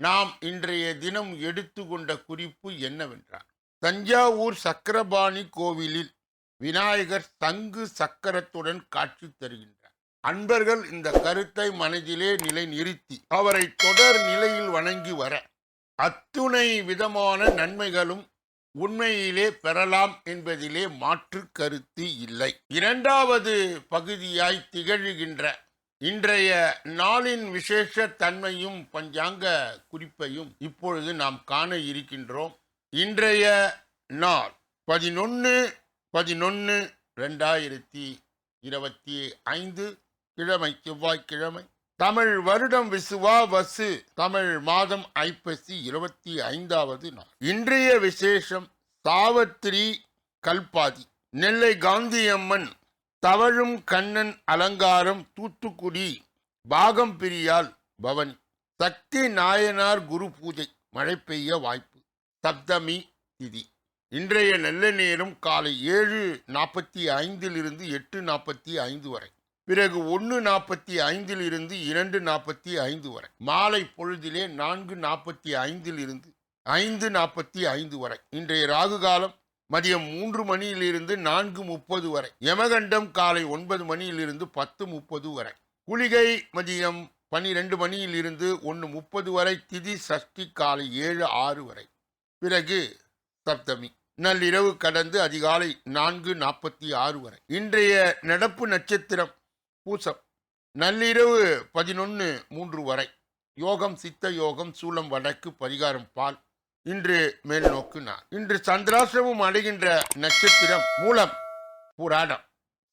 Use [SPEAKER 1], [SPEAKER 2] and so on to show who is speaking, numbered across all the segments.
[SPEAKER 1] நாம் இன்றைய தினம் எடுத்துக்கொண்ட குறிப்பு என்னவென்றால் தஞ்சாவூர் சக்கரபாணி கோவிலில் விநாயகர் சங்கு சக்கரத்துடன் காட்சி தருகின்றார். அன்பர்கள் இந்த கருத்தை மனதிலே நிலை நிறுத்தி அவரை தொடர் நிலையில் வணங்கி வர அத்துணை விதமான நன்மைகளும் உண்மையிலே பெறலாம் என்பதிலே மாற்று கருத்து இல்லை. இரண்டாவது பகுதியாய் திகழ்கின்ற இன்றைய நாளின் விசேஷ தன்மையும் பஞ்சாங்க குறிப்பையும் இப்பொழுது நாம் காண இருக்கின்றோம். இன்றைய நாள் பதினொன்று பதினொன்று ரெண்டாயிரத்தி இருபத்தி ஐந்து கிழமை செவ்வாய்க்கிழமை. தமிழ் வருடம் விசுவா வசு தமிழ் மாதம் ஐப்பசி இருபத்தி ஐந்தாவது நாள். இன்றைய விசேஷம் சாவத்திரி கல்பாதி நெல்லை காந்தியம்மன் தவழும் கண்ணன் அலங்காரம் தூத்துக்குடி பாகம் பிரியால் பவனி. சக்தி நாயனார் குரு பூஜை மழை பெய்ய வாய்ப்பு. சப்தமி திதி. இன்றைய நல்ல நேரம் காலை ஏழு நாற்பத்தி ஐந்தில் இருந்து எட்டு நாற்பத்தி ஐந்து வரை. பிறகு ஒன்று நாற்பத்தி ஐந்தில் இருந்து இரண்டு நாற்பத்தி ஐந்து வரை. மாலை பொழுதிலே நான்கு நாற்பத்தி ஐந்தில் இருந்து ஐந்து நாற்பத்தி ஐந்து வரை. இன்றைய ராகு காலம் மதியம் மூன்று மணியிலிருந்து நான்கு முப்பது வரை. யமகண்டம் காலை ஒன்பது மணியிலிருந்து பத்து முப்பது வரை. குளிகை மதியம் பனிரெண்டு மணியிலிருந்து ஒன்று முப்பது வரை. திதி சஷ்டி காலை ஏழு ஆறு வரை. பிறகு சப்தமி. நள்ளிரவு கடந்து அதிகாலை நான்கு நாற்பத்தி ஆறு வரை. இன்றைய நடப்பு நட்சத்திரம் பூசம். நள்ளிரவு பதினொன்று மூன்று வரை. யோகம் சித்த யோகம் சூளம் வடக்கு பரிகாரம் பால். இன்று மேல் நோக்கு நான். இன்று சந்திராசிரமம் அடைகின்ற நட்சத்திரம் மூலம் புராடம்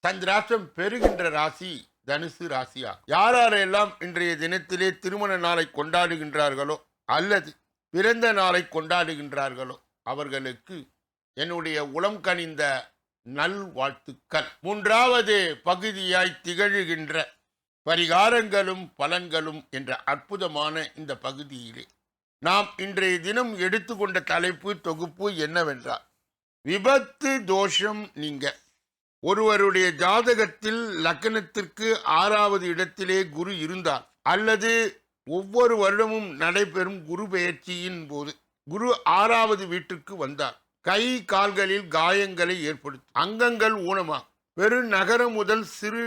[SPEAKER 1] சந்திராசிரம் பெறுகின்ற ராசி தனுசு ராசியா. யார் யாரெல்லாம் இன்றைய தினத்திலே திருமண நாளை கொண்டாடுகின்றார்களோ அல்லது பிறந்த நாளை கொண்டாடுகின்றார்களோ அவர்களுக்கு என்னுடைய உளம் கனிந்த நல் வாழ்த்துக்கள் மூன்றாவது பகுதியாய் திகழ்கின்ற பரிகாரங்களும் பலன்களும் என்ற அற்புதமான இந்த பகுதியிலே நாம் இன்றைய தினம் எடுத்துக்கொண்ட தலைப்பு தொகுப்பு என்னவென்றால் விபத்து தோஷம் நீங்க. ஒருவருடைய ஜாதகத்தில் லக்னத்திற்கு ஆறாவது இடத்திலே குரு இருந்தார். அல்லது ஒவ்வொரு வருடமும் நடைபெறும் குரு பெயர்ச்சியின் போது குரு ஆறாவது வீட்டுக்கு வந்தார். கை கால்களில் காயங்களை ஏற்படுத்தும் அங்கங்கள் ஊனமாகும் பெருநகரம் முதல் சிறு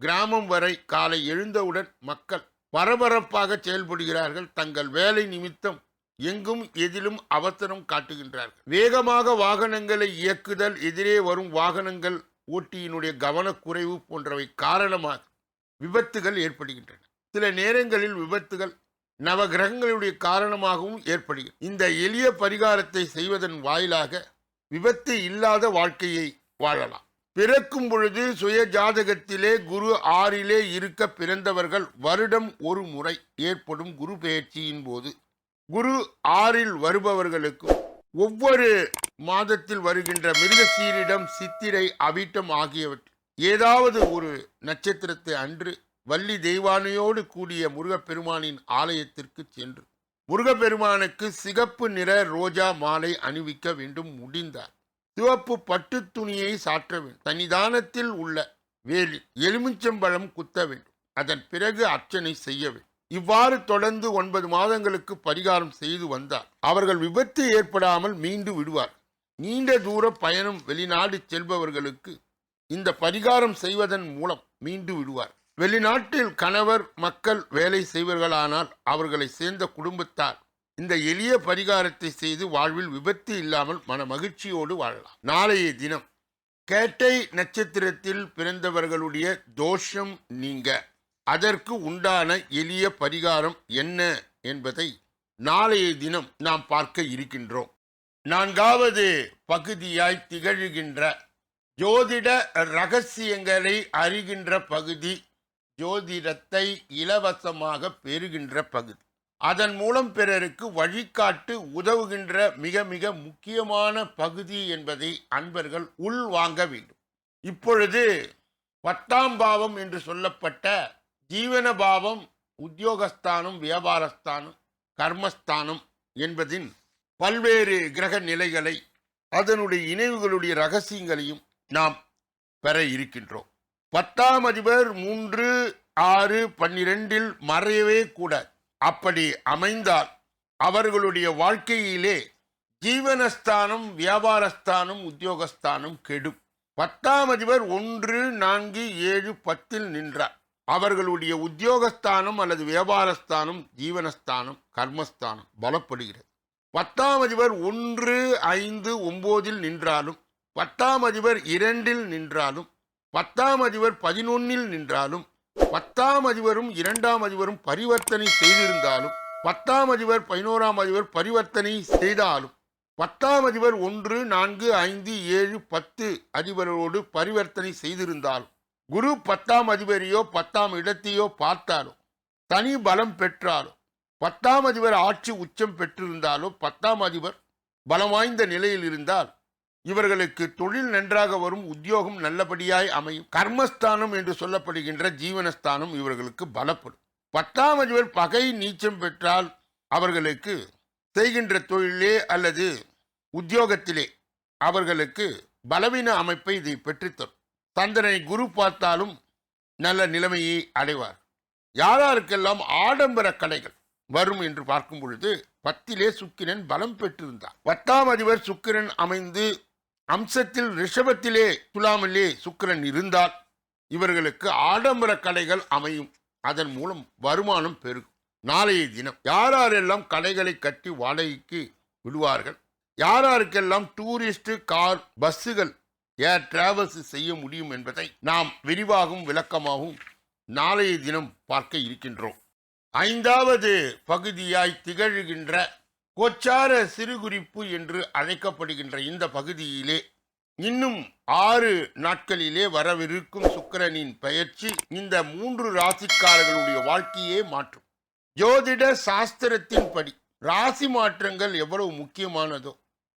[SPEAKER 1] கிராமம் வரை காலை எழுந்தவுடன் மக்கள் பரபரப்பாக செயல்படுகிறார்கள். தங்கள் வேலை நிமித்தம் எங்கும் எதிலும் அவசரம் காட்டுகின்றார்கள். வேகமாக வாகனங்களை இயக்குதல் எதிரே வரும் வாகனங்கள் ஓட்டியினுடைய கவனக்குறைவு போன்றவை காரணமாக விபத்துகள் ஏற்படுகின்றன. சில நேரங்களில் விபத்துகள் நவகிரகங்களுடைய காரணமாகவும் ஏற்படுகிறது. இந்த எளிய பரிகாரத்தை செய்வதன் வாயிலாக விபத்து இல்லாத வாழ்க்கையை வாழலாம். பிறக்கும் பொழுது சுய ஜாதகத்திலே குரு ஆறிலே இருக்க பிறந்தவர்கள் வருடம் ஒரு முறை ஏற்படும் குரு பெயர்ச்சியின் போது. குரு ஆறில் வருபவர்களுக்கும் ஒவ்வொரு மாதத்தில் வருகின்ற மிருகசீரிடம் சித்திரை அவிட்டம் ஆகியவற்றில் ஏதாவது ஒரு நட்சத்திரத்தை அன்று வள்ளி தெய்வானையோடு கூடிய முருகப்பெருமானின் ஆலயத்திற்கு சென்று முருகப்பெருமானுக்கு சிகப்பு நிற ரோஜா மாலை அணிவிக்க வேண்டும் முடிந்தார். சிவப்பு பட்டு துணியை சாற்ற வேண்டும். சன்னிதானத்தில் உள்ள வேலில் எலுமிச்சம்பழம் குத்த வேண்டும். அதன் பிறகு அர்ச்சனை செய்ய வேண்டும். இவ்வாறு தொடர்ந்து ஒன்பது மாதங்களுக்கு பரிகாரம் செய்து வந்தார். அவர்கள் விபத்து ஏற்படாமல் மீண்டு விடுவார் நீண்ட தூர பயணம் வெளிநாடு செல்பவர்களுக்கு இந்த பரிகாரம் செய்வதன் மூலம் மீண்டு விடுவார். வெளிநாட்டில் கணவர் மக்கள் வேலை செய்வர்களானால் அவர்களை சேர்ந்த குடும்பத்தார் இந்த எளிய பரிகாரத்தை செய்து வாழ்வில் விபத்து இல்லாமல் மன மகிழ்ச்சியோடு வாழலாம். நாளைய தினம் கேட்டை நட்சத்திரத்தில் பிறந்தவர்களுடைய தோஷம் நீங்க. அதற்கு உண்டான எளிய பரிகாரம் என்ன என்பதை நாளைய தினம் நாம் பார்க்க இருக்கின்றோம். நான்காவது பகுதியாய் திகழ்கின்ற ஜோதிட ரகசியங்களை அறிகின்ற பகுதி ஜோதிடத்தை இலவசமாக பெறுகின்ற பகுதி. அதன் மூலம் பிறருக்கு வழிகாட்டு உதவுகின்ற மிக மிக முக்கியமான பகுதி என்பதை அன்பர்கள் உள்வாங்க வேண்டும். இப்பொழுது பத்தாம் பாவம் என்று சொல்லப்பட்ட ஜீவன பாவம் உத்தியோகஸ்தானம் வியாபாரஸ்தானம் கர்மஸ்தானம் என்பதின் பல்வேறு கிரக நிலைகளை அதனுடைய இணைவுகளுடைய ரகசியங்களையும் நாம் பெற இருக்கின்றோம். பத்தாம் அதிபர் மூன்று ஆறு பன்னிரெண்டில் மறையவே கூடாது. அப்படி அமைந்தால் அவர்களுடைய வாழ்க்கையிலே ஜீவனஸ்தானம் வியாபாரஸ்தானம் உத்தியோகஸ்தானம் கெடும். பத்தாம் அதிபர் ஒன்று நான்கு ஏழு பத்தில் நின்றார். அவர்களுடைய உத்தியோகஸ்தானம் அல்லது வியாபாரஸ்தானம் ஜீவனஸ்தானம் கர்மஸ்தானம் பலப்படுகிறது. பத்தாம் அதிபர் ஒன்று ஐந்து ஒம்போதில் நின்றாலும் பத்தாம் அதிபர் இரண்டில் நின்றாலும் பத்தாம் அதிபர் பதினொன்னில் நின்றாலும் பத்தாம் அதிபரும் இரண்டாம் அதிபரும் பரிவர்த்தனை செய்திருந்தாலும் பத்தாம் அதிபர் பதினோராம் அதிபர் பரிவர்த்தனை செய்தாலும் பத்தாம் அதிபர் ஒன்று நான்கு ஐந்து ஏழு பத்து அதிபரோடு பரிவர்த்தனை செய்திருந்தாலும் குரு பத்தாம் அதிபரையோ பத்தாம் இடத்தையோ பார்த்தாலும் தனி பலம் பெற்றாலும் பத்தாம் அதிபர் ஆட்சி உச்சம் பெற்றிருந்தாலோ பத்தாம் அதிபர் பலம் வாய்ந்த நிலையில் இருந்தால் இவர்களுக்கு தொழில் நன்றாக வரும் உத்தியோகம் நல்லபடியாய் அமையும் கர்மஸ்தானம் என்று சொல்லப்படுகின்ற ஜீவனஸ்தானம் இவர்களுக்கு பலப்படும். பத்தாம் அதிபர் பகை நீச்சம் பெற்றால் அவர்களுக்கு செய்கின்ற தொழிலே அல்லது உத்தியோகத்திலே அவர்களுக்கு பலவீன அமைப்பை இதை பெற்றுத்தரும். சந்திரனை குரு பார்த்தாலும் நல்ல நிலைமையை அடைவார். யாராருக்கெல்லாம் ஆடம்பர கலைகள் வரும் என்று பார்க்கும் பொழுது பத்திலே சுக்கிரன் பலம் பெற்றிருந்தார். பத்தாம் அதிபர் சுக்கிரன் அமைந்து அம்சத்தில் ரிஷபத்திலே துலாமிலே சுக்கிரன் இருந்தால் இவர்களுக்கு ஆடம்பர கலைகள் அமையும். அதன் மூலம் வருமானம் பெருகும். நாளைய தினம் யாரெல்லாம் கடைகளை கட்டி வாடகைக்கு விடுவார்கள்? யாராருக்கெல்லாம் டூரிஸ்ட் கார் பஸ்ஸுகள் ஏர் டிராவல்ஸ் செய்ய முடியும் என்பதை நாம் விரிவாகவும் விளக்கமாகவும் நாளைய தினம் பார்க்க இருக்கின்றோம். ஐந்தாவது பகுதியாய் திகழ்கின்ற கொச்சார சிறுகுறிப்பு என்று அழைக்கப்படுகின்ற இந்த பகுதியிலே இன்னும் ஆறு நாட்களிலே வரவிருக்கும் சுக்கிரனின் பெயர்ச்சி இந்த மூன்று ராசிக்காரர்களுடைய வாழ்க்கையே மாற்றும். ஜோதிட சாஸ்திரத்தின்படி ராசி மாற்றங்கள் எவ்வளவு முக்கியமானதோ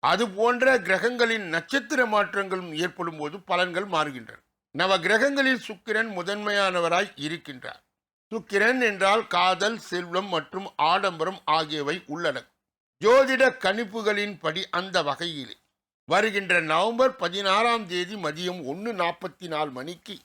[SPEAKER 1] அது போன்ற கிரகங்களின் நட்சத்திர மாற்றங்களும் ஏற்படும் போது பலன்கள் மாறுகின்றன. நவ கிரகங்களில் சுக்கிரன் முதன்மையானவராய் இருக்கின்றார். சுக்கிரன் என்றால் காதல் செல்வம் மற்றும் ஆடம்பரம் ஆகியவை உள்ளடக்கும். ஜோதிட கணிப்புகளின்படி அந்த வகையிலே. வருகின்ற நவம்பர் பதினாறாம் தேதி மதியம் ஒன்று நாற்பத்தி நாலு மணிக்கு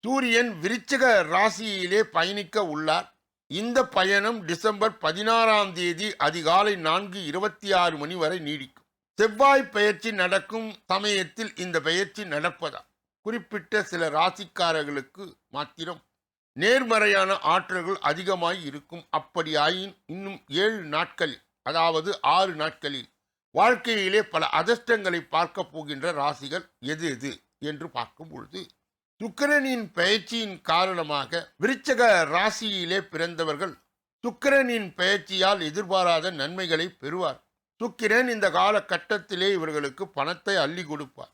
[SPEAKER 1] சூரியன் விருச்சிக ராசியிலே பயணிக்க உள்ளார். இந்த பயணம் டிசம்பர் பதினாறாம் தேதி அதிகாலை நான்கு இருபத்தி ஆறு மணி வரை நீடிக்கும். செவ்வாய் பயிற்சி நடக்கும் சமயத்தில் இந்த பயிற்சி நடப்பதா? குறிப்பிட்ட சில ராசிக்காரர்களுக்கு மாத்திரம் நேர்மறையான ஆற்றல்கள் அதிகமாய் இருக்கும். அப்படியாயின் இன்னும் ஏழு நாட்களில் அதாவது ஆறு நாட்களில் வாழ்க்கையிலே பல அதிர்ஷ்டங்களை பார்க்க போகின்ற ராசிகள் எது எது என்று பார்க்கும் பொழுது சுக்கிரனின் பயிற்சியின் காரணமாக விருச்சக ராசியிலே பிறந்தவர்கள் சுக்கிரனின் பயிற்சியால் எதிர்பாராத நன்மைகளை பெறுவார். சுக்கிரன் இந்த காலகட்டத்திலே இவர்களுக்கு பணத்தை அள்ளி கொடுப்பார்.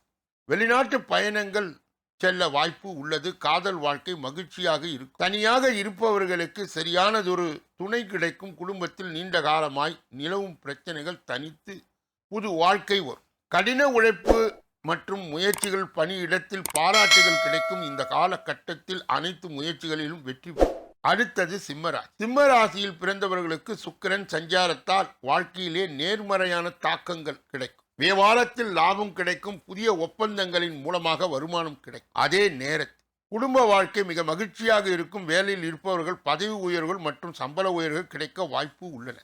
[SPEAKER 1] வெளிநாட்டு பயணங்கள் செல்ல வாய்ப்பு உள்ளது காதல் வாழ்க்கை மகிழ்ச்சியாக இருக்கும். தனியாக இருப்பவர்களுக்கு சரியானதொரு துணை கிடைக்கும். குடும்பத்தில் நீண்ட காலமாய் நிலவும் பிரச்சனைகள் தனித்து புது வாழ்க்கை வரும். கடின உழைப்பு மற்றும் முயற்சிகள் பணியிடத்தில் பாராட்டுகள் கிடைக்கும். இந்த காலகட்டத்தில் அனைத்து முயற்சிகளிலும் வெற்றி பெறும். அடுத்தது சிம்மராசி. சிம்மராசியில் பிறந்தவர்களுக்கு சுக்கிரன் சஞ்சாரத்தால் வாழ்க்கையிலே நேர்மறையான தாக்கங்கள் கிடைக்கும். வியாபாரத்தில் லாபம் கிடைக்கும் புதிய ஒப்பந்தங்களின் மூலமாக வருமானம் கிடைக்கும். அதே நேரத்தில் குடும்ப வாழ்க்கை மிக மகிழ்ச்சியாக இருக்கும் வேலையில் இருப்பவர்கள் பதவி உயர்வுகள் மற்றும் சம்பள உயர்வுகள் கிடைக்க வாய்ப்பு உள்ளன.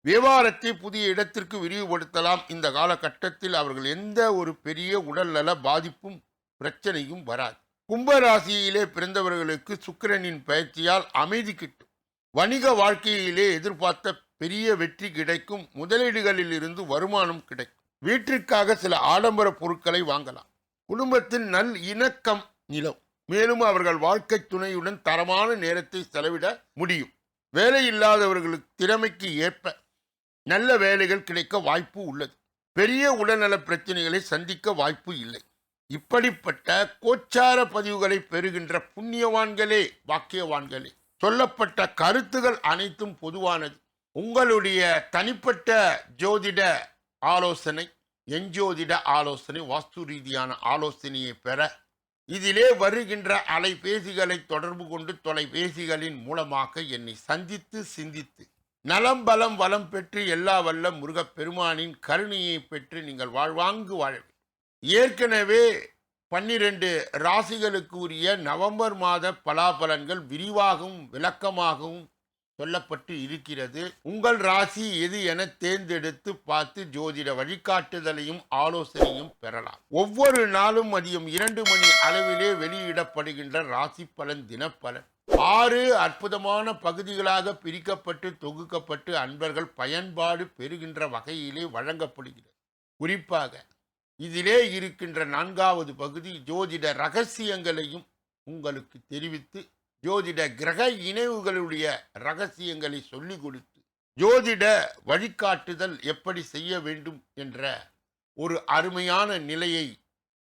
[SPEAKER 1] வியாபாரத்தை புதிய இடத்திற்கு விரிவுபடுத்தலாம். இந்த காலகட்டத்தில் அவர்கள் எந்த ஒரு பெரிய உடல்நல பாதிப்பும் பிரச்சனையும் வராது. கும்பராசியிலே பிறந்தவர்களுக்கு சுக்கிரனின் பயிற்சியால் அமைதி கிட்டும். வணிக வாழ்க்கையிலே எதிர்பார்த்த பெரிய வெற்றி கிடைக்கும். முதலீடுகளில் இருந்து வருமானம் கிடைக்கும். வீட்டிற்காக சில ஆடம்பர பொருட்களை வாங்கலாம். குடும்பத்தில் நல் இணக்கம் நிலம் மேலும் அவர்கள் வாழ்க்கை துணையுடன் தரமான நேரத்தை செலவிட முடியும். வேலை இல்லாதவர்களுக்கு திறமைக்கு ஏற்ப நல்ல வேலைகள் கிடைக்க வாய்ப்பு உள்ளது. பெரிய உடல்நல பிரச்சனைகளை சந்திக்க வாய்ப்பு இல்லை. இப்படிப்பட்ட கோச்சார பதிவுகளை பெறுகின்ற புண்ணியவான்களே வாக்கியவான்களே சொல்லப்பட்ட கருத்துகள் அனைத்தும் பொதுவானது. உங்களுடைய தனிப்பட்ட ஜோதிட ஆலோசனை எஞ்சோதிட ஆலோசனை வாஸ்து ரீதியான ஆலோசனையை பெற இதிலே வருகின்ற அலைபேசிகளை தொடர்பு கொண்டு தொலைபேசிகளின் மூலமாக என்னை சந்தித்து சிந்தித்து நலம் பலம் வளம் பெற்று எல்லா வல்ல முருகப்பெருமானின் கருணையை பெற்று நீங்கள் வாழ்வாங்கு வாழ ஏற்கனவே பன்னிரண்டு ராசிகளுக்கு உரிய நவம்பர் மாத பலாபலன்கள் விரிவாகவும் விளக்கமாகவும் சொல்லப்பட்டு இருக்கிறது. உங்கள் ராசி எது என தேர்ந்தெடுத்து பார்த்து ஜோதிட வழிகாட்டுதலையும் ஆலோசனையும் பெறலாம். ஒவ்வொரு நாளும் மதியம் இரண்டு மணி அளவிலே வெளியிடப்படுகின்ற ராசி பலன் தினப்பலன். ஆறு அற்புதமான பகுதிகளாக பிரிக்கப்பட்டு தொகுக்கப்பட்டு அன்பர்கள் பயன்பாடு பெறுகின்ற வகையிலே வழங்கப்படுகிறது. குறிப்பாக இதிலே இருக்கின்ற நான்காவது பகுதி ஜோதிட ரகசியங்களையும் உங்களுக்கு தெரிவித்து ஜோதிட கிரக இணைவுகளுடைய ரகசியங்களை சொல்லிக் கொடுத்து ஜோதிட வழிகாட்டுதல் எப்படி செய்ய வேண்டும் என்ற ஒரு அருமையான நிலையை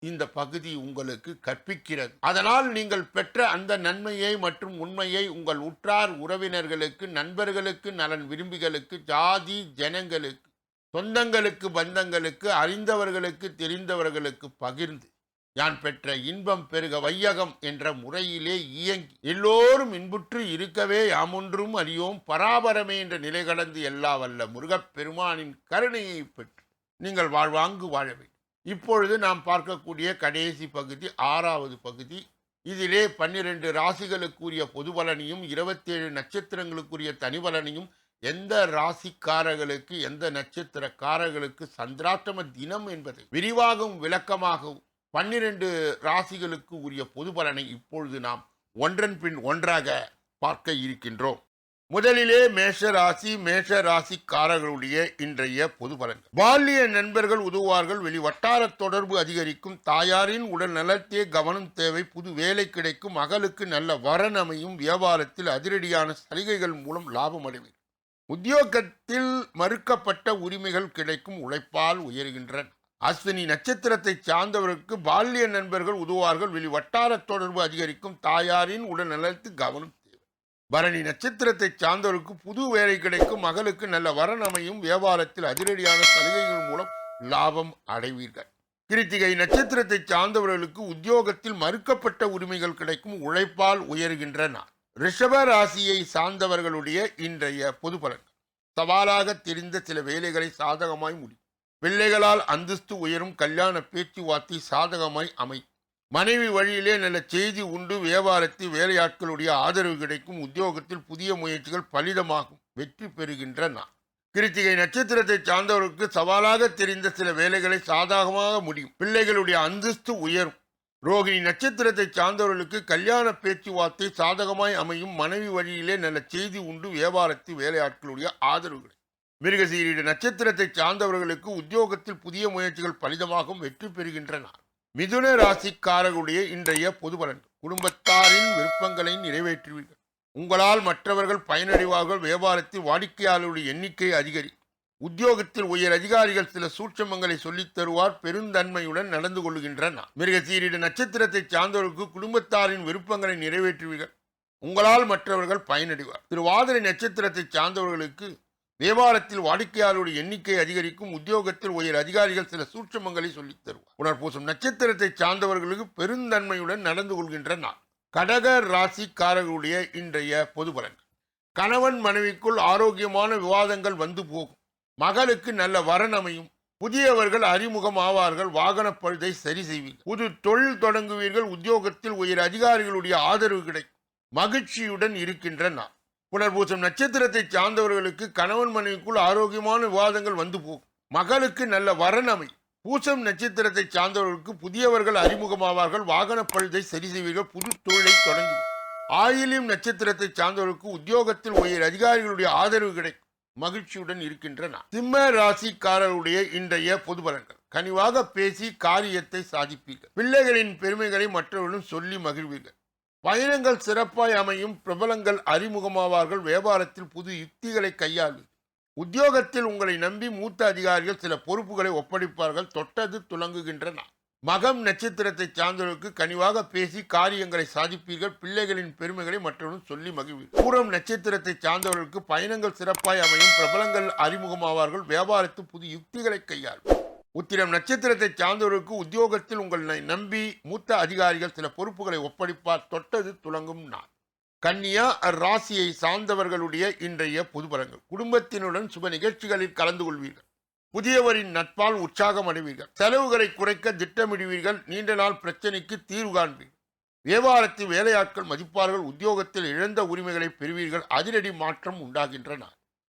[SPEAKER 1] இந்த பகுதி உங்களுக்கு கற்பிக்கிறது. அதனால் நீங்கள் பெற்ற அந்த நன்மையை மற்றும் உண்மையை உங்கள் உற்றார் உறவினர்களுக்கு நண்பர்களுக்கு நலன் விரும்பிகளுக்கு ஜாதி ஜனங்களுக்கு சொந்தங்களுக்கு பந்தங்களுக்கு அறிந்தவர்களுக்கு தெரிந்தவர்களுக்கு பகிர்ந்து யான் பெற்ற இன்பம் பெருக வையகம் என்ற முறையிலே இயங்கி எல்லோரும் இன்புற்று இருக்கவே யாமொன்றும் அறியோம் பராபரமே என்ற நிலை கடந்து எல்லா வல்ல முருகப் பெருமானின் கருணையை பெற்று நீங்கள் வாழ்வாங்கு வாழ வேண்டும். இப்பொழுது நாம் பார்க்கக்கூடிய கடைசி பகுதி ஆறாவது பகுதி. இதிலே பன்னிரண்டு ராசிகளுக்குரிய பொது பலனையும் இருபத்தேழு நட்சத்திரங்களுக்குரிய தனிபலனையும் எந்த ராசிக்காரர்களுக்கு எந்த நட்சத்திரக்காரர்களுக்கு சந்திராஷ்டம தினம் என்பதை விரிவாகவும் விளக்கமாகவும் பன்னிரண்டு ராசிகளுக்கு உரிய பொது பலனை இப்பொழுது நாம் ஒன்றன் பின் ஒன்றாக பார்க்க இருக்கின்றோம். முதலிலே மேஷ ராசி மேஷ ராசிக்காரர்களுடைய இன்றைய பொது பலன்கள். பால்ய நண்பர்கள் உதவுவார்கள் வெளி வட்டார தொடர்பு அதிகரிக்கும் தாயாரின் உடல் நலத்தே கவனம் தேவை புது வேலை கிடைக்கும் மகளுக்கு நல்ல வரன் அமையும் வியாபாரத்தில் அதிரடியான சலுகைகள் மூலம் லாபம் அடைவீர் உத்தியோகத்தில் மறுக்கப்பட்ட உரிமைகள் கிடைக்கும் உழைப்பால் உயர்கின்றன. அஸ்வினி நட்சத்திரத்தை சார்ந்தவருக்கு பால்ய நண்பர்கள் உதவுவார்கள். வெளி வட்டார தொடர்பு அதிகரிக்கும். தாயாரின் உடல் நலத்து கவனம் தேவை. பரணி நட்சத்திரத்தை சார்ந்தவருக்கு புது வேலை கிடைக்கும். மகளுக்கு நல்ல வரன் அமையும். வியாபாரத்தில் அதிரடியான சலுகைகள் மூலம் லாபம் அடைவீர்கள். கிருத்திகை நட்சத்திரத்தை சார்ந்தவர்களுக்கு உத்தியோகத்தில் மறுக்கப்பட்ட உரிமைகள் கிடைக்கும். உழைப்பால் உயர்கின்ற நாள். ரிஷப ராசியை சார்ந்தவர்களுடைய இன்றைய பொது பலன்கள். சவாலாக தெரிந்த சில வேலைகளை சாதகமாய் முடியும் பிள்ளைகளால் அந்தஸ்து உயரும் கல்யாண பேச்சுவார்த்தை சாதகமாய் அமை. மனைவி வழியிலே நல்ல செய்தி உண்டு வியாபாரத்தில் வேலையாட்களுடைய ஆதரவு கிடைக்கும் உத்தியோகத்தில் புதிய முயற்சிகள் பலிதமாகும் வெற்றி பெறுகின்ற கிருத்திகை நட்சத்திரத்தை சார்ந்தவருக்கு சவாலாக தெரிந்த சில வேலைகளை சாதகமாக முடியும். பிள்ளைகளுடைய அந்தஸ்து உயரும். ரோகிணி நட்சத்திரத்தை சார்ந்தவர்களுக்கு கல்யாண பேச்சுவார்த்தை சாதகமாய் அமையும். மனைவி வழியிலே நல்ல செய்தி உண்டு வியாபாரத்தில் வேலையாட்களுடைய ஆதரவு கிடைக்கும். மிருகசீரிட நட்சத்திரத்தை சார்ந்தவர்களுக்கு உத்தியோகத்தில் புதிய முயற்சிகள் பலிதமாகவும் வெற்றி பெறுகின்றன. மிதுன ராசிக்காரர்களுடைய இன்றைய பொது பலன். குடும்பத்தாரின் விருப்பங்களை நிறைவேற்றுவீர்கள். உங்களால் மற்றவர்கள் பயனடைவார்கள். வியாபாரத்தில் வாடிக்கையாளருடைய எண்ணிக்கை அதிகரி. உத்தியோகத்தில் உயர் அதிகாரிகள் சில சூட்சமங்களை சொல்லித் தருவார். பெருந்தன்மையுடன் நடந்து கொள்கின்றன. மிருகசீரிட நட்சத்திரத்தை சார்ந்தவர்களுக்கு குடும்பத்தாரின் விருப்பங்களை நிறைவேற்றுவீர்கள். உங்களால் மற்றவர்கள் பயனடைவார். திருவாதிரை நட்சத்திரத்தை சார்ந்தவர்களுக்கு வியாபாரத்தில் வாடிக்கையாளருடைய எண்ணிக்கை அதிகரிக்கும் உத்தியோகத்தில் உயர் அதிகாரிகள் சில சூட்சமங்களை சொல்லித் தருவார். உணர்பூசம் நட்சத்திரத்தை சார்ந்தவர்களுக்கு பெருந்தன்மையுடன் நடந்து கொள்கின்ற நாள். கடக ராசிக்காரர்களுடைய இன்றைய பொது பலன்கள். கணவன் மனைவிக்குள் ஆரோக்கியமான விவாதங்கள் வந்து போகும். மகளுக்கு நல்ல வரன் அமையும். புதியவர்கள் அறிமுகம் ஆவார்கள். வாகன பழுதை சரி செய்வீர்கள். புது தொழில் தொடங்குவீர்கள். உத்தியோகத்தில் உயர் அதிகாரிகளுடைய ஆதரவு கிடைக்கும். மகிழ்ச்சியுடன் இருக்கின்ற நாள். புனர்பூசம் நட்சத்திரத்தை சார்ந்தவர்களுக்கு கணவன் மனைவிக்குள் ஆரோக்கியமான விவாதங்கள் வந்து போகும். மகளுக்கு நல்ல வரணமை. பூசம் நட்சத்திரத்தை சார்ந்தவர்களுக்கு புதியவர்கள் அறிமுகமாவார்கள். வாகன பழுதை சரி செய்வீர்கள். புது தொழிலை தொடங்கி ஆயிலியம் நட்சத்திரத்தை சார்ந்தவர்களுக்கு உத்தியோகத்தில் உயர் அதிகாரிகளுடைய ஆதரவு கிடைக்கும். மகிழ்ச்சியுடன் இருக்கின்றன சிம்ம ராசிக்காரருடைய இன்றைய பொது பலன்கள். கனிவாக பேசி காரியத்தை சாதிப்பீர்கள். பிள்ளைகளின் பெருமைகளை மற்றவர்களும் சொல்லி மகிழ்வீர்கள். பயணங்கள் சிறப்பாய் அமையும் பிரபலங்கள் அறிமுகமாவார்கள் வியாபாரத்தில் புது யுக்திகளை கையாள். உத்தியோகத்தில் உங்களை நம்பி மூத்த அதிகாரிகள் சில பொறுப்புகளை ஒப்படைப்பார்கள் தொட்டது துலங்குகின்றன. மகம் நட்சத்திரத்தை சார்ந்தவர்களுக்கு கனிவாக பேசி காரியங்களை சாதிப்பீர்கள் பிள்ளைகளின் பெருமைகளை மற்றவர்களும் சொல்லி மகிழ்வீர்கள் பூரம் நட்சத்திரத்தை சார்ந்தவர்களுக்கு பயணங்கள் சிறப்பாய் அமையும் பிரபலங்கள் அறிமுகமாவார்கள் வியாபாரத்தில் புது யுக்திகளை கையாள். உத்திரம் நட்சத்திரத்தை சார்ந்தவர்களுக்கு உத்தியோகத்தில் உங்களை நம்பி மூத்த அதிகாரிகள் சில பொறுப்புகளை ஒப்படைப்பார். தொட்டது துலங்கும் நாள். கன்னியா ராசியை சார்ந்தவர்களுடைய இன்றைய புதுபலங்கள் குடும்பத்தினுடன் சுப நிகழ்ச்சிகளில் கலந்து கொள்வீர்கள். புதியவரின் நட்பால் உற்சாகம் அடைவீர்கள். செலவுகளை குறைக்க திட்டமிடுவீர்கள். நீண்ட நாள் பிரச்சனைக்கு தீர்வு காண்பீர்கள். வியாபாரத்தில் வேலையாட்கள் மதிப்பார்கள் உத்தியோகத்தில் இழந்த உரிமைகளை பெறுவீர்கள். அதிரடி மாற்றம் உண்டாகின்றன.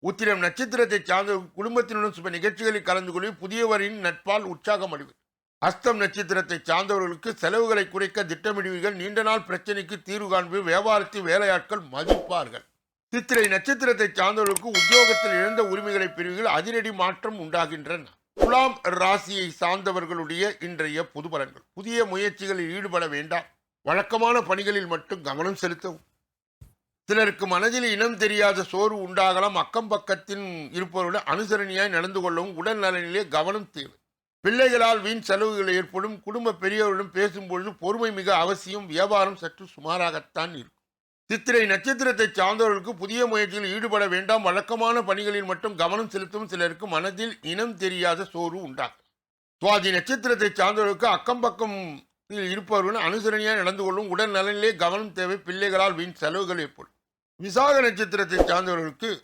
[SPEAKER 1] உத்திரம் நட்சத்திரத்தை சார்ந்த குடும்பத்தினுடன் சுப நிகழ்ச்சிகளில் கலந்து கொள்வி புதியவரின் நட்பால் உற்சாகம் அடைவீர்கள் அஸ்தம் நட்சத்திரத்தை சார்ந்தவர்களுக்கு செலவுகளை குறைக்க திட்டமிடுவீர்கள். நீண்ட நாள் பிரச்சனைக்கு தீர்வு காண்பு வியாபாரத்தில் வேலையாட்கள் மதிப்பார்கள். சித்திரை நட்சத்திரத்தை சார்ந்தவர்களுக்கு உத்தியோகத்தில் இழந்த உரிமைகளை பெறுவீர்கள். அதிரடி மாற்றம் உண்டாகின்றன. துலாம் ராசியை சார்ந்தவர்களுடைய இன்றைய பொது பலன்கள் புதிய முயற்சிகளில் ஈடுபட வேண்டாம். வழக்கமான பணிகளில் மட்டும் கவனம் செலுத்தவும். சிலருக்கு மனதில் இனம் தெரியாத சோர்வு உண்டாகலாம். அக்கம் பக்கத்தில் இருப்பவர்களுடன் அனுசரணையாய் நடந்து கொள்ளவும் உடல் நலனிலே கவனம் தேவை. பிள்ளைகளால் வீண் செலவுகள் ஏற்படும். குடும்ப பெரியவரிடம் பேசும்பொழுது பொறுமை மிக அவசியம். வியாபாரம் சற்று சுமாராகத்தான் இருக்கும். சித்திரை நட்சத்திரத்தை சார்ந்தவர்களுக்கு புதிய முயற்சியில் ஈடுபட வேண்டாம். வழக்கமான பணிகளில் மட்டும் கவனம் செலுத்தும் சிலருக்கு மனதில் இனம் தெரியாத சோர்வு உண்டாகும் சுவாதி நட்சத்திரத்தை சார்ந்தவர்களுக்கு அக்கம் பக்கம் இருப்பவர்கள் அனுசரணையாக நடந்து கொள்ளும் உடல் நலனிலே கவனம் தேவை. பிள்ளைகளால் வீண் செலவுகள் ஏற்படும். விசாக நட்சத்திரத்தை சார்ந்தவர்களுக்கு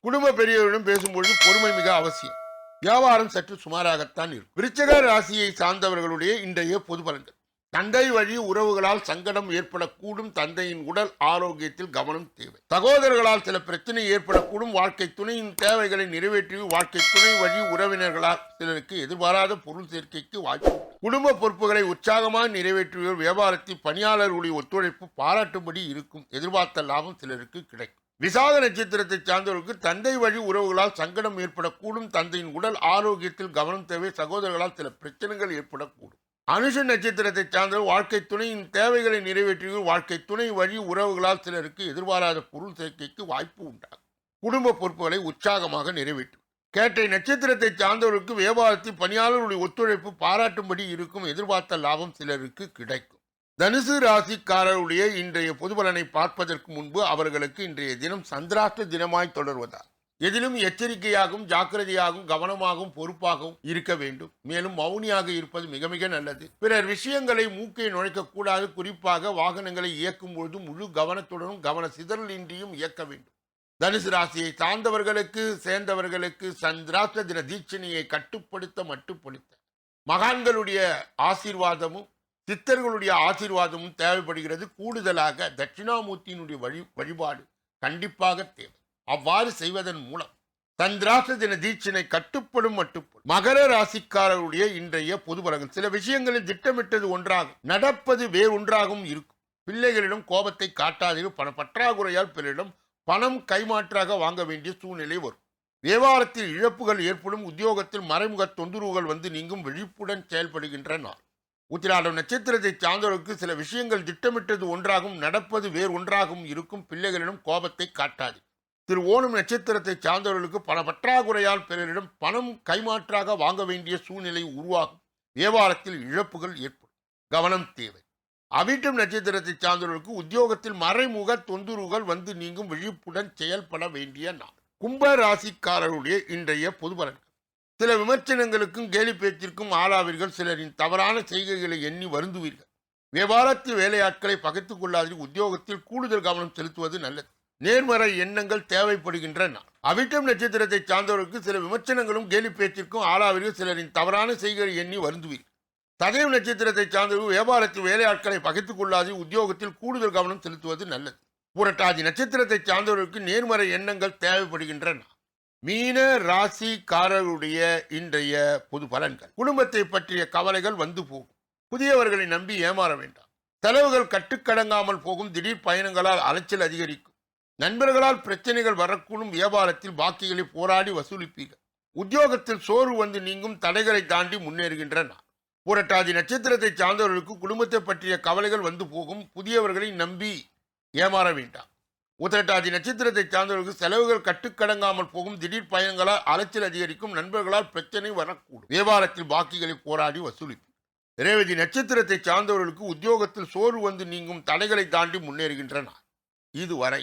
[SPEAKER 1] குடும்ப பெரியவரிடம் பேசும்பொழுது பொறுமை மிக அவசியம். வியாபாரம் சற்று சுமாராகத்தான் இருக்கும். விருச்சக ராசியை சார்ந்தவர்களுடைய இன்றைய பொது பலன்கள். தந்தை வழி உறவுகளால் சங்கடம் ஏற்படக்கூடும் தந்தையின் உடல் ஆரோக்கியத்தில் கவனம் தேவை. சகோதரர்களால் சில பிரச்சனை ஏற்படக்கூடும் வாழ்க்கை துணையின் தேவைகளை நிறைவேற்றி வாழ்க்கை துணை வழி உறவினர்களால் சிலருக்கு எதிர்பாராத பொருள் சேர்க்கைக்கு வாய்ப்பு குடும்ப பொறுப்புகளை உற்சாகமாக நிறைவேற்றுவோர் வியாபாரத்தில் பணியாளர்களுடைய ஒத்துழைப்பு பாராட்டும்படி இருக்கும் எதிர்பார்த்த லாபம் சிலருக்கு கிடைக்கும். விசாக நட்சத்திரத்தை சார்ந்தவர்களுக்கு தந்தை வழி உறவுகளால் சங்கடம் ஏற்படக்கூடும் தந்தையின் உடல் ஆரோக்கியத்தில் கவனம் தேவை சகோதரர்களால் சில பிரச்சனைகள் ஏற்படக்கூடும். அனுஷ நட்சத்திரத்தை சார்ந்தவர் வாழ்க்கை துணையின் தேவைகளை நிறைவேற்றிய வாழ்க்கை துணை வழி உறவுகளால் சிலருக்கு எதிர்பாராத பொருள் சேர்க்கைக்கு வாய்ப்பு உண்டாகும். குடும்ப பொறுப்புகளை உற்சாகமாக நிறைவேற்றும். கேட்டை நட்சத்திரத்தை சார்ந்தவர்களுக்கு வியாபாரத்தில் பணியாளர்களுடைய ஒத்துழைப்பு பாராட்டும்படி இருக்கும் எதிர்பார்த்த லாபம் சிலருக்கு கிடைக்கும். தனுசு ராசிக்காரருடைய இன்றைய பொதுபலனை பார்ப்பதற்கு முன்பு அவர்களுக்கு இன்றைய தினம் சந்திராஷ்ட தினமாய் தொடர்வதால். எதிலும் எச்சரிக்கையாகவும் ஜாக்கிரதையாகவும் கவனமாகவும் பொறுப்பாகவும் இருக்க வேண்டும். மேலும் மௌனியாக இருப்பது மிக மிக நல்லது. பிறர் விஷயங்களை மூக்கை நுழைக்கக்கூடாது குறிப்பாக வாகனங்களை இயக்கும் பொழுது முழு கவனத்துடனும் கவன சிதறலின்றியும் இயக்க வேண்டும். தனுசு ராசியை சார்ந்தவர்களுக்கு சேர்ந்தவர்களுக்கு சந்திராஷ்ட தின தீட்சணையை கட்டுப்படுத்த மட்டுப்படுத்த. மகான்களுடைய ஆசீர்வாதமும் சித்தர்களுடைய ஆசீர்வாதமும் தேவைப்படுகிறது. கூடுதலாக தட்சிணாமூர்த்தியினுடைய வழி வழிபாடு கண்டிப்பாக தேவை. அவ்வாறு செய்வதன் மூலம் சந்திராச தின தீட்சினை கட்டுப்படும் மட்டுப்படும் மகர ராசிக்காரருடைய இன்றைய பொது பலன்கள் சில விஷயங்களில் திட்டமிட்டது ஒன்றாகும் நடப்பது வேறொன்றாகவும் இருக்கும். பிள்ளைகளிடம் கோபத்தை காட்டாதீர்கள். பண பற்றாக்குறையால் பிறரிடம் பணம் கைமாற்றாக வாங்க வேண்டிய சூழ்நிலை வரும். வியாபாரத்தில் இழப்புகள் ஏற்படும். உத்தியோகத்தில் மறைமுக தொந்தரவுகள் வந்து நீங்கும் விழிப்புடன் செயல்படுகின்ற நாள். உத்திராடம் நட்சத்திரத்தை சார்ந்தவர்களுக்கு சில விஷயங்கள் திட்டமிட்டது ஒன்றாகும் நடப்பது வேறு ஒன்றாகவும் இருக்கும். பிள்ளைகளிடம் கோபத்தை காட்டாது திரு ஓணம் நட்சத்திரத்தை சார்ந்தவர்களுக்கு பண பற்றாக்குறையால் பிறரிடம் பணம் கைமாற்றாக வாங்க வேண்டிய சூழ்நிலை உருவாகும். வியாபாரத்தில் இழப்புகள் ஏற்படும். கவனம் தேவை. அவிட்டம் நட்சத்திரத்தை சார்ந்தவர்களுக்கு உத்தியோகத்தில் மறைமுக தொந்தரவுகள் வந்து நீங்கும் விழிப்புடன் செயல்பட வேண்டிய நாள். கும்ப ராசிக்காரருடைய இன்றைய பொது பலன்கள். சில விமர்சனங்களுக்கும் கேலி பேச்சிற்கும் ஆளாவீர்கள். சிலரின் தவறான செய்கைகளை எண்ணி வருந்துவீர்கள். வியாபாரத்து வேலையாட்களை பகைத்துக் கொள்ளாதீர்கள். உத்தியோகத்தில் கூடுதல் கவனம் செலுத்துவது நல்லது. நேர்மறை எண்ணங்கள் தேவைப்படுகின்றன. அவிட்டம் நட்சத்திரத்தை சார்ந்தவர்களுக்கு சில விமர்சனங்களும் கேலி பேச்சிற்கும் ஆளாவீர்கள் சிலரின் தவறான செய்கைகளை எண்ணி வருந்துவீர்கள் சதயம் நட்சத்திரத்தை சார்ந்தவர்கள் வியாபாரத்தில் வேலையாட்களை பகைத்துக் கொள்ளாது உத்தியோகத்தில் கூடுதல் கவனம் செலுத்துவது நல்லது. புரட்டாதி நட்சத்திரத்தை சார்ந்தவர்களுக்கு நேர்மறை எண்ணங்கள் தேவைப்படுகின்றன. மீன ராசிக்காரருடைய இன்றைய பொது பலன்கள். குடும்பத்தை பற்றிய கவலைகள் வந்து போகும். புதியவர்களை நம்பி ஏமாற வேண்டாம். செலவுகள் கட்டுக்கடங்காமல் போகும். திடீர் பயணங்களால் அலைச்சல் அதிகரிக்கும். நண்பர்களால் பிரச்சனைகள் வரக்கூடும் வியாபாரத்தில் பாக்கிகளை போராடி வசூலிப்பீர்கள். உத்தியோகத்தில் சோறு வந்து நீங்கும் தடைகளை தாண்டி முன்னேறுகின்ற நாள். புரட்டாதி நட்சத்திரத்தை சார்ந்தவர்களுக்கு குடும்பத்தை பற்றிய கவலைகள் வந்து போகும். புதியவர்களை நம்பி ஏமாற வேண்டாம். உத்திரட்டாதி நட்சத்திரத்தை சார்ந்தவர்களுக்கு செலவுகள் கட்டுக்கடங்காமல் போகும். திடீர் பயணங்களால் அலைச்சல் அதிகரிக்கும். நண்பர்களால் பிரச்சனை வரக்கூடும். வியாபாரத்தில் பாக்கிகளை போராடி வசூலிப்பு ரேவதி நட்சத்திரத்தை சார்ந்தவர்களுக்கு உத்தியோகத்தில் சோறு வந்து நீங்கும் தடைகளை தாண்டி முன்னேறுகின்றனர் இதுவரை